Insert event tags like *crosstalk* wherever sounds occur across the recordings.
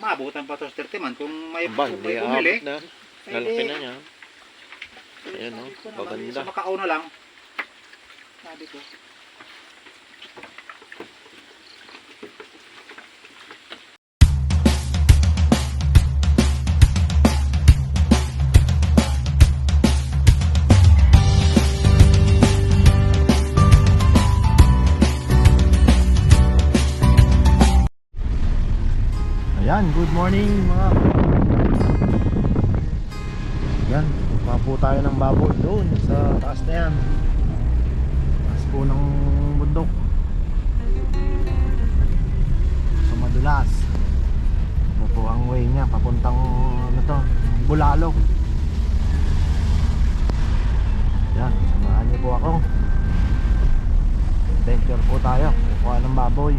Maabutan pa to sa 30 man kung may, Aba, kung may bumili. aabot na. eh, Lalaki di- na niya. Ayan, sabi oh, ko naman, maganda. Sa Macau na lang. Sabi ko. Ayan, good morning mga Yan, po tayo ng baboy. Doon sa taas na yan. Taas po ng bundok. So madulas. Ito po ang way niya, papuntang ano to, Bulalo. Yan, samahan niyo po ako. Adventure po tayo, kukuha ng baboy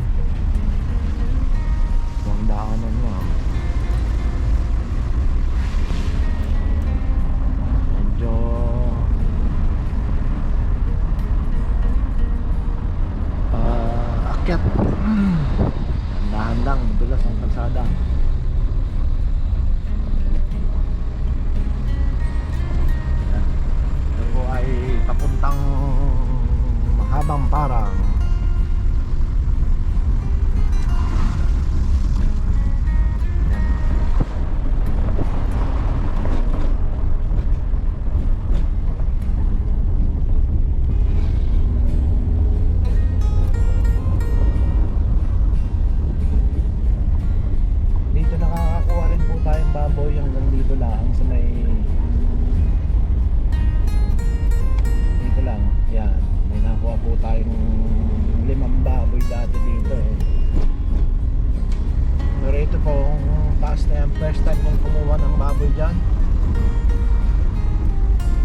first time kong kumuha ng baboy dyan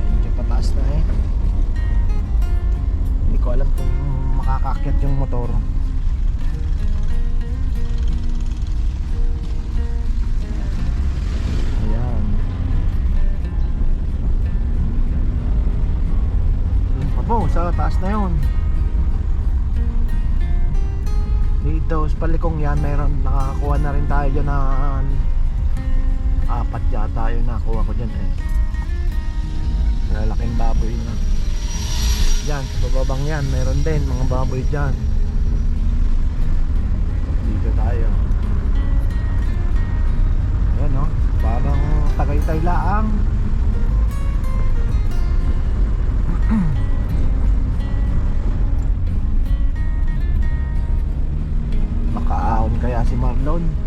medyo pataas na eh hindi ko alam kung makakakyat yung motor Ayan. Yun pa sa taas na yun. Dito sa palikong yan, meron, nakakakuha na rin tayo dyan ng apat yata yung nakuha ko dyan eh. Malalaking baboy na. Yan, sa bababang yan, meron din mga baboy dyan. Dito tayo. Ayan no, parang tagaytay laang. *clears throat* Makaahon kaya si Marlon.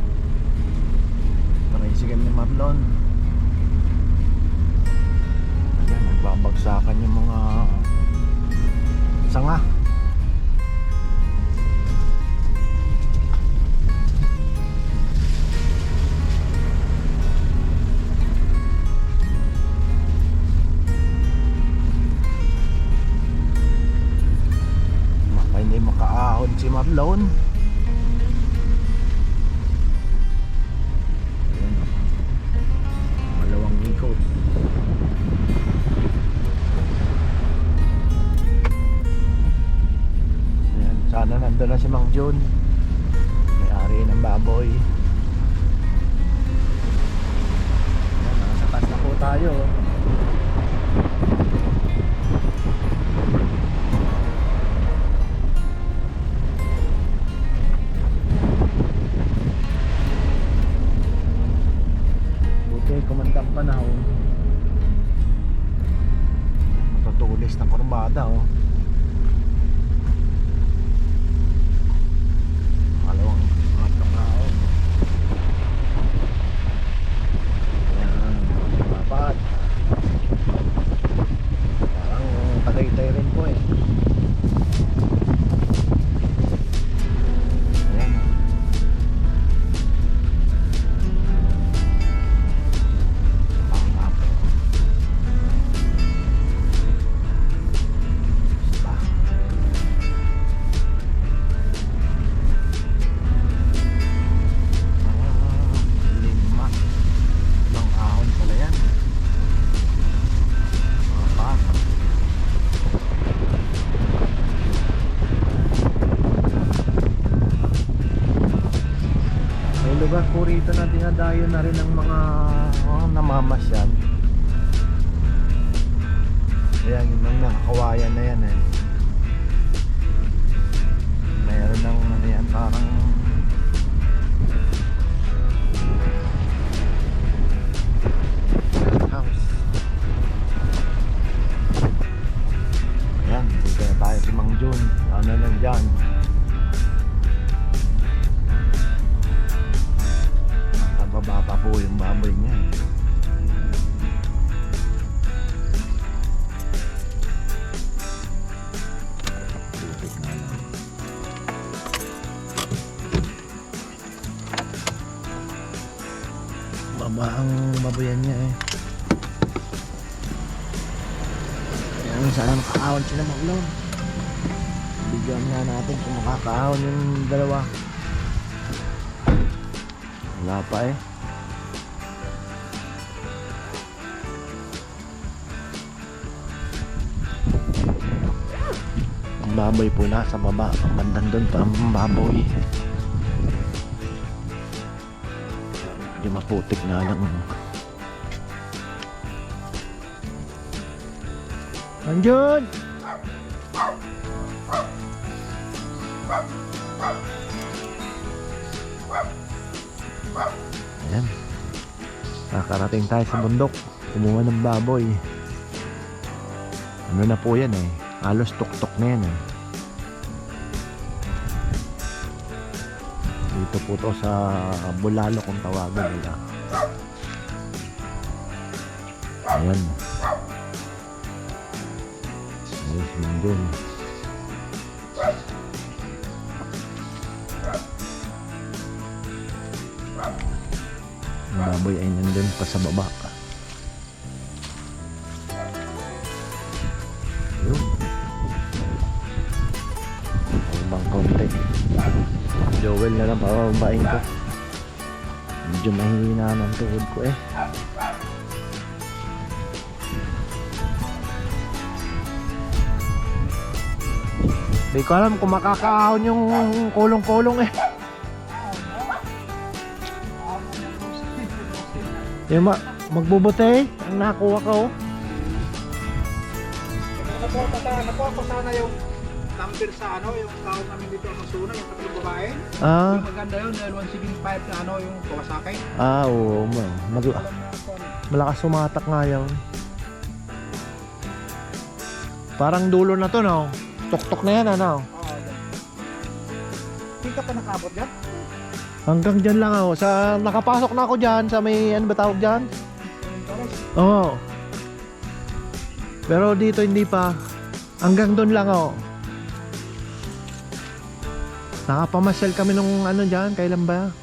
Marlon. Ayan, nagbabagsakan yung mga sanga. Makaahon si Marlon. Rin. Po rito na dinadayo na rin ng mga oh, namamasyal. Ayan, yung mga nakakawayan na yan eh. Mayroon ng ano yan, parang house. Ayan, dito na tayo si Mang Jun. Ano lang dyan? Kaya sana makakaahon sila maulong. Bigyan nga natin kung makakaahon yung dalawa. Wala pa eh. Ang baboy po nasa baba. Ang bandang doon pa ang baboy. Medyo maputik na lang. Andiyan! Ayan. Nakarating tayo sa bundok. Kumuha ng baboy. Ano na po yan eh. Halos tuktok na yan eh. Dito po to sa Bulalo kung tawagan nila. Ayan. Ayos yun dun. Ang baboy ay nandun pa sa baba. Yun. Ibang. Joel na lang pababain ko. Medyo mahina ng tuhod ko eh. Hindi ko alam kung makakaahon yung kulong-kulong eh. Yung ma magbubuti, ang nakuha ko. oh. Nakuha ka nakuha ko sana yung number sa ano, yung tao namin dito ang masuna, yung tatlong babae. Ah, Yung maganda yun, dahil 175 na ano, yung Kawasaki. ah, oo. ma- Mag ano. malakas sumatak nga yun. Parang dulo na to, no? Tuktok na yan, ano? Oo. Hindi ka nakabot dyan? Hanggang dyan lang ako. Sa, nakapasok na ako dyan sa may, ano ba tawag dyan? Oo. Pero dito hindi pa. Hanggang doon lang ako. Nakapamasyal kami nung ano dyan, kailan ba?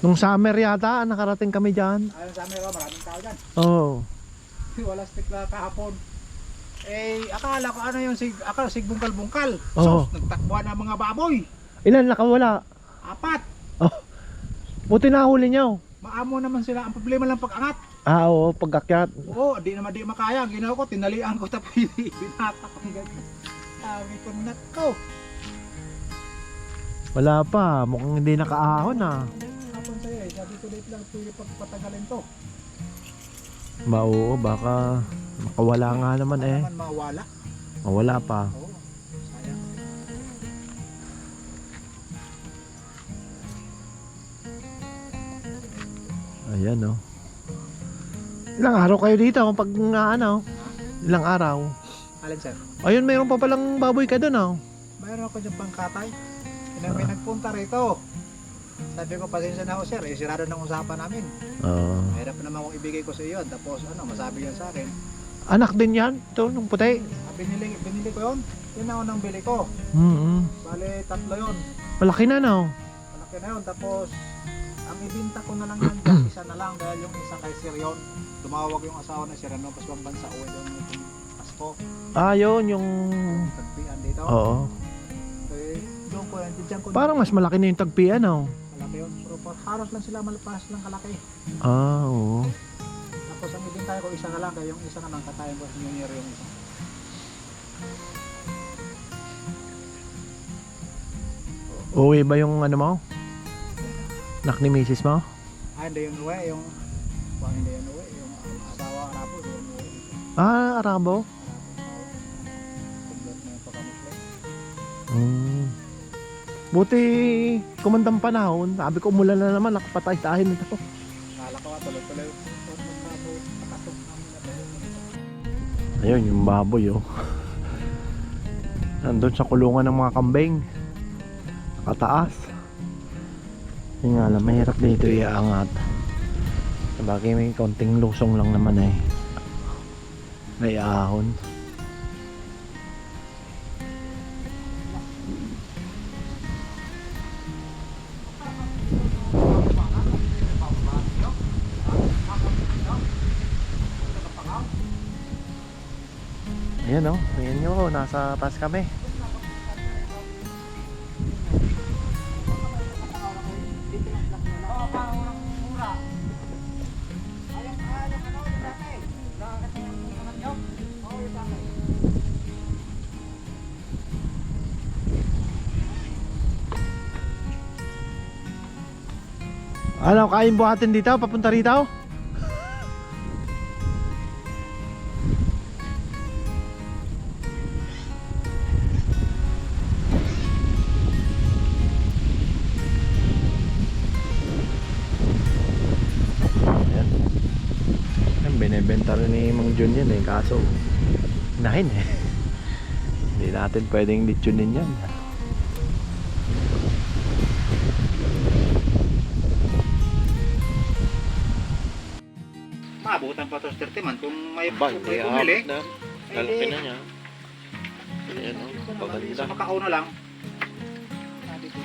Nung summer yata, nakarating kami dyan. Ayun sa amin, oh, maraming tao dyan. Oo. *laughs* Wala stick na kahapon. Eh, akala ko ano yung sig, akala sig bungkal-bungkal. Oo. So, nagtakbuhan ng mga baboy. Ilan nakawala? Apat. Buti nahuli niyo. Maamo naman sila. Ang problema lang pag-angat. Ah, oo, pag-akyat. Oo, di naman di makaya. Ang ginawa ko, tinalian ko *laughs* tapos binatak ang ganyan. Sabi ko, nako. Wala pa, mukhang hindi nakaahon ah. Hapon sa'yo eh. Sabi ko, dito lang pili pagpatagalin to. Ba, oo, baka makawala nga naman eh. naman mawala. Mawala pa. Oo. Sayang. Ayan oh. Ilang araw kayo dito pag nga ano? Ilang araw? Alin sir? Ayun, mayroon pa palang baboy ka doon oh. Mayroon ako dyan pangkatay. Kaya may nagpunta rito. Sabi ko, pasensya na ako sir. Eh, sirado ng usapan namin. Oo. Mahirap naman kung ibigay ko sa iyo. Tapos ano, masabi yan sa akin. Anak din yan? Ito, nung puti. Ah, binili, binili ko yun. Yun na unang bili ko. Mm Bale, tatlo yun. Malaki na no? Malaki na yun. Tapos, ang ibinta ko na lang yan dyan, isa na lang. Dahil yung isa kay Sir yun. Tumawag yung asawa na Sir ano, paswang bansa uwi doon yung Pasko. Ah, yun, yung... Tagpian dito. Oo. Eh, doon ko yan. Diyan ko Parang mas malaki na yung tagpian oh. Malaki yun. Pero par- halos lang sila malapas lang kalaki. Ah, oo. Tapos ang ibinta ko isa na lang. Kaya yung isa na lang katayin ko New Year yung isa. Uwi ba yung ano mo? Nak ni misis mo? Ah, hindi yung uwi, yung... Hindi yung uwi, yung asawa Arabo, yung uwi. Ah, Arabo? Buti kumandang panahon, sabi ko umulan na naman, nakapatay tayo nito. Kala ko tuloy-tuloy. Ayun, yung baboy oh. Nandun sa kulungan ng mga kambing. Nakataas. Yun nga lang, mahirap dito iaangat. Sabagay may konting lusong lang naman eh. May ahon. Ayan oh, ayan nyo, nasa taas kami. Ano, kain buhatin dito, papunta rito? Nahin eh. Hindi natin pwedeng litsunin yan. Maabutan pa to 30 man kung may Ba, kung hindi may bumili. hapon na. Lalaki na niya. Ayan o, paganda. Sa Macau na lang. Sabi ko.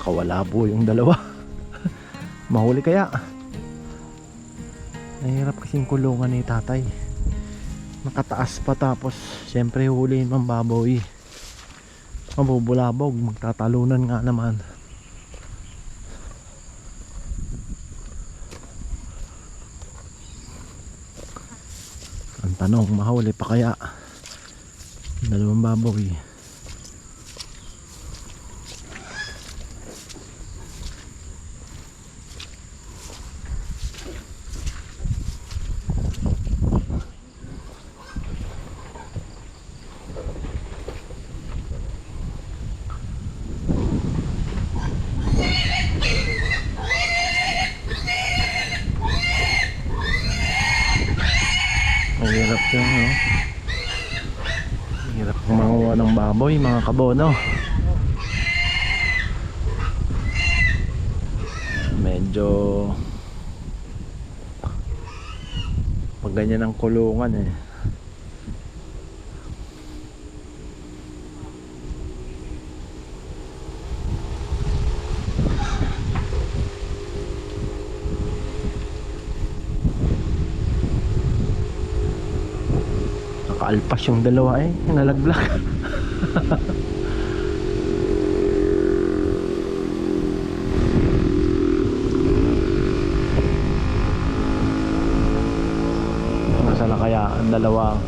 Kawala po yung dalawa. Mahuli kaya. Nahirap kasing kulungan ni tatay. Nakataas pa tapos syempre huliin mang baboy. Mabubulabog, magtatalunan nga naman. Ang tanong, mahuli pa kaya? Dalawang baboy. Mahirap yun, no? Mahirap manguha ng baboy, mga kabono. Medyo... Pag ganyan ang kulungan eh. Nakaalpas yung dalawa eh. Nalaglag. *laughs* *laughs* Nasa na kaya ang dalawa?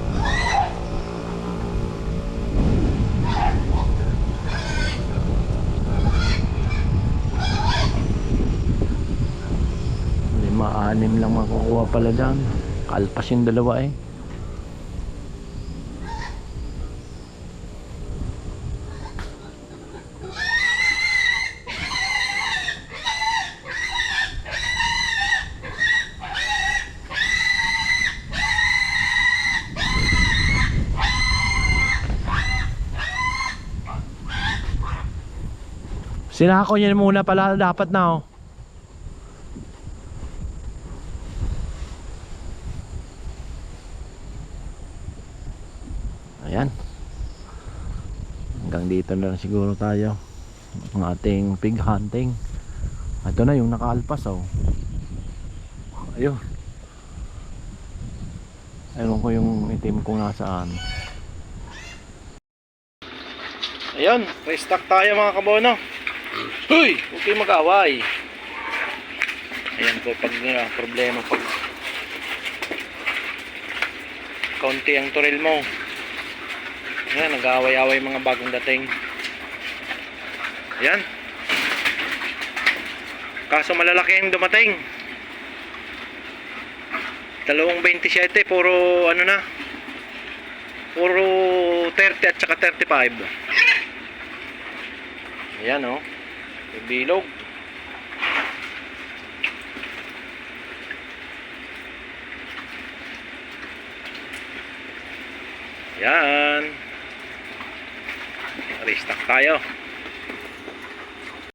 Lima, anim lang makukuha pala dyan. Kalpas yung dalawa eh. Sinako niya muna pala dapat na oh. Ayan. Hanggang dito na lang siguro tayo. Ang ating pig hunting. Ito na yung nakaalpas oh. Ayun. Ewan ko yung itim kung nasaan. Ayun, restock tayo mga kabono. Huy! Huwag kayong mag-away. Ayan po pag uh, problema pag kaunti ang turil mo. Yan, nag-aaway-away mga bagong dating. Yan. Kaso malalaki ang dumating. Dalawang 27, puro ano na. Puro 30 at saka 35. Ayan oh. May bilog. Yan. Restock tayo.